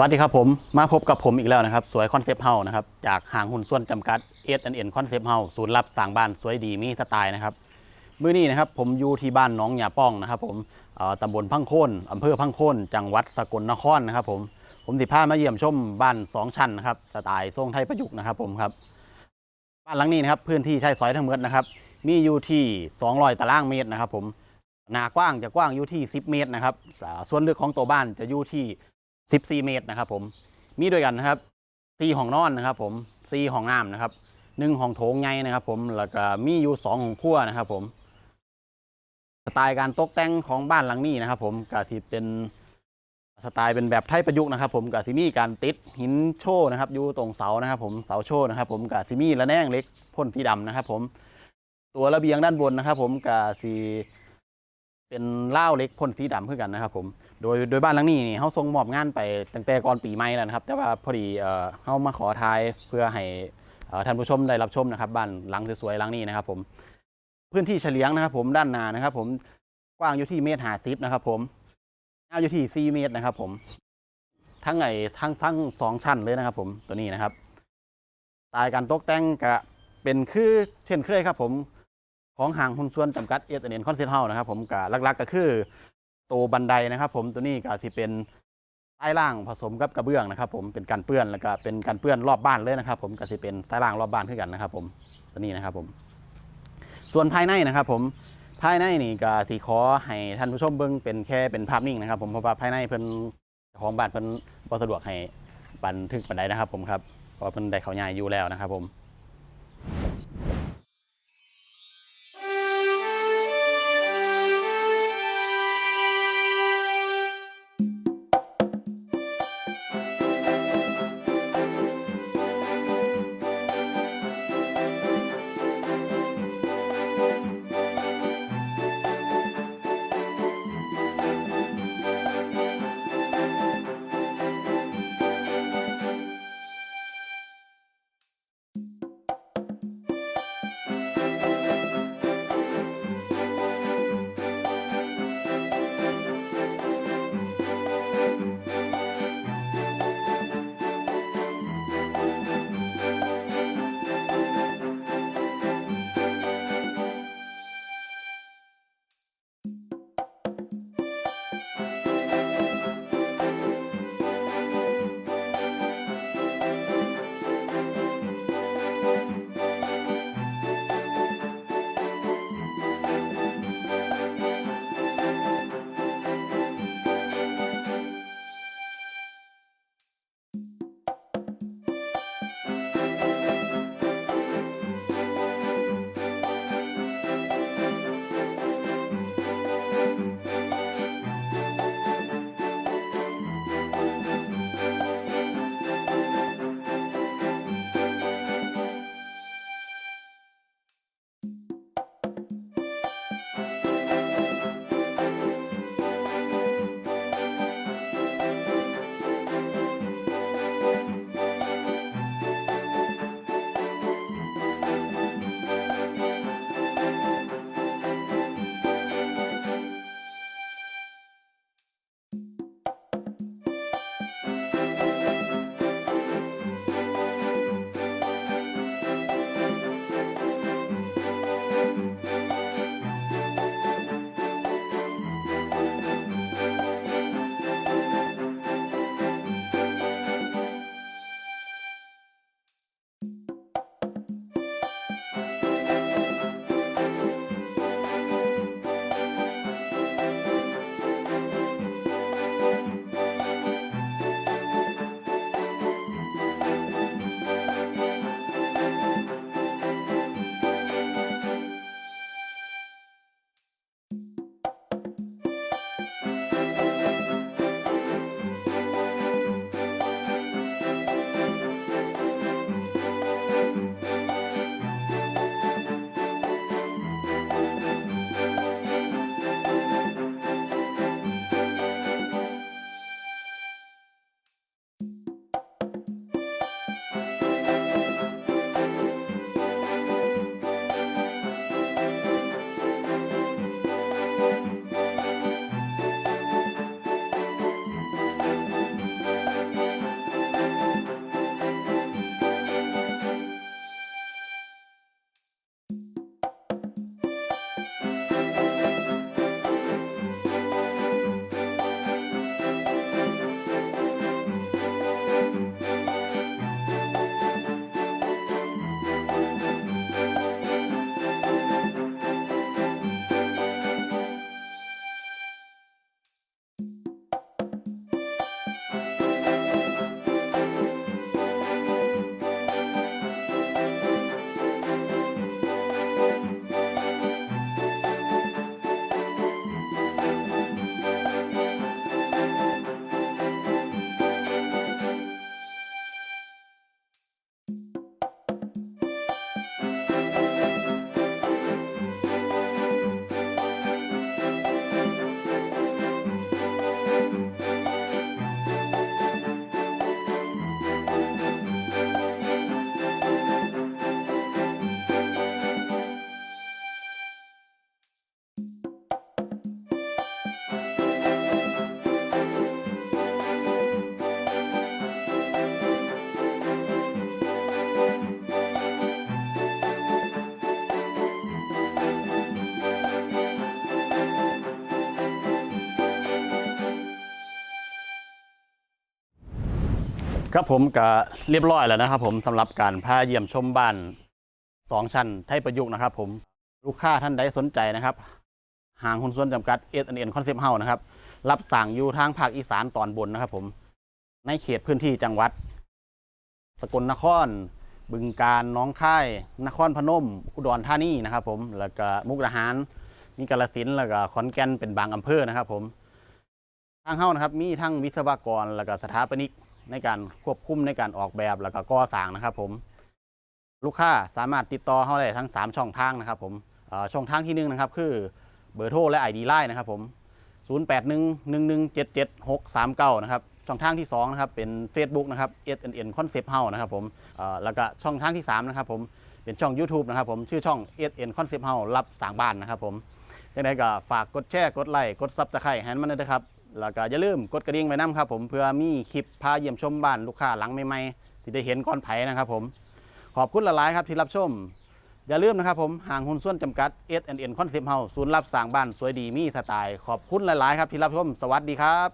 วัสดีครับผมมาพบกับผมอีกแล้วนะครับ สวยคอนเซปต์เฮานะครับจากหางหุ้นส่วนจำกัดเอสเอ็นคอนเซปต์เฮาศูนย์รับสร้างบ้านสวยดีมีสไตล์นะครับมื้อนี้นะครับผมอยู่ที่บ้านน้องหยาป้องนะครับ ผมตำบลพังโคนอำเภอพังโคนจังหวัดสกลนครนะครับ ผมผมสิพามาเยี่ยมชมบ้านสองชั้นนะครับสไตล์ทรงไทยประยุกต์นะครับ ผมครับ บ้านหลังนี้นะครับพื้นที่ใช้สอยทั้งหมดนะครับ มีอยู่ที่ 200 ตารางเมตรนะครับ ผมหน้ากว้างจะกว้างอยู่ที่ 10 เมตรนะครับ ส่วนลึกของตัวบ้านจะอยู่ที่ 14 เมตรนะครับผมมีด้วยกันนะครับ4ห้องนอนนะครับผม4ห้องน้ำนะครับหนึ่งห้องโถงใหญ่นะครับ ผมแล้วก็มีอยู่2ห้องครัวนะครับผมสไตล์การตกแต่งของบ้านหลังนี้นะครับ ผมก็ที่เป็นสไตล์เป็นแบบไทยประยุกต์นะครับ ผมกับซิมีการติดหินโชว์นะครับอยู่ตรงเสานะครับ ผมเสาโชว์นะครับ ผมกับซิมีระแนงเล็กพ่นสีดำนะครับ ผม ตัวระเบียงด้านบนนะครับ ผมกับสี เป็นเล่าเล็กพ่นสีดำเพื่อกันนะครับผมโดยโดยบ้านหลังนี้นี่เขาส่งมอบงานไปตั้งแต่ก่อนปีใหม่แล้วนะครับ แต่ว่าพอดีเอ่อเขามาขอทายเพื่อให้เอ่อท่านผู้ชมได้รับชมนะครับบ้านหลังสวยๆหลังนี้นะครับ ผมพื้นที่เฉลียงนะครับ ผมด้านหน้านะครับ ผมกว้างอยู่ที่เมตรหาสิบนะครับ ผมยาวอยู่ที่สี่เมตรนะครับ ผม ทั้งไอ้ทั้งทั้งสองชั้นเลยนะครับ ผมตัวนี้นะครับสไตล์การตกแต่งกะเป็นคือเช่นเคยครับ ผม ของห่างหุ้นส่วนจำกัดเอสเอ็นคอนเซ็ปต์เฮานะครับผมกะหลักๆก็คือตัวบันไดนะครับ ผมตัวนี้ก็ที่เป็นใต้ล่างผสมกับกระเบื้องนะครับ ผมเป็นการเปื้อนแล้วก็เป็นการเปื้อนรอบบ้านเลยนะครับ ผมก็จะเป็นใต้ล่างรอบบ้านขึ้นกันนะครับ ผมตัวนี้นะครับ ผม ส่วนภายในนะครับ ผมภายในนี่ก็สีขอให้ท่านผู้ชมเบิ่งเป็นแค่เป็นภาพนิ่งนะครับ ผมเพราะว่าภายในเพิ่นของบ้านเพิ่นบ่สะดวกให้บันทึกบันไดนะครับ ผมครับเพราะเพิ่นได้เขาใหญ่อยู่แล้วนะครับ ผม ครับผมก็เรียบร้อยแล้วนะครับ ผมสำหรับการพาเยี่ยมชมบ้านสองชั้นไทยประยุกต์นะครับ ผมลูกค้าท่านใดสนใจนะครับห่างหุ้นส่วนจำกัด s n n Concept House นะครับ รับสั่งอยู่ทางภาคอีสานตอนบนนะครับ ผมในเขตพื้นที่จังหวัด สกลนคร บึงการน้องค่าย นครพนม อุดรธานีนะครับ ผมแล้วก็มุกดาหารมีกาลสินแล้วก็ขอนแก่นเป็นบางอำเภอนะครับ ผมทางเฮ้านะครับ มีทั้งวิศวกรแล้วก็สถาปนิก ในการควบคุมในการออกแบบแล้วก็ก่อสร้างนะครับ ผมลูกค้าสามารถติดต่อเขาได้ทั้ง 3 ช่องทางนะครับ ผมช่องทางที่หนึ่งนะครับ คือเบอร์โทรและ ID Line นะครับผม 0811177639 นะครับ ช่องทางที่ 2 นะครับ เป็น Facebook นะครับ SNN Concept House นะครับผมแล้วก็ช่องทางที่ 3 นะครับ ผมเป็นช่อง YouTube นะครับ ผมชื่อช่อง SN Concept House รับสางบ้านนะครับ ผมยังไงก็ฝากกดแชร์กดไลค์กดซับสไครต์ให้มันด้วยนะครับ แล้วก็อย่าลืมกดกระดิ่งไว้นำครับผมเพื่อมีคลิปพาเยี่ยมชมบ้านลูกค้าหลังใหม่ๆสิได้เห็นก่อนไผนะครับผมขอบคุณหลายๆครับที่รับชม อย่าลืมนะครับผมห่างหุ้นส่วนจำกัด S&N Concept House ศูนย์รับสร้างบ้านสวยดีมีสไตล์ขอบคุณหลายๆครับที่รับชมสวัสดีครับ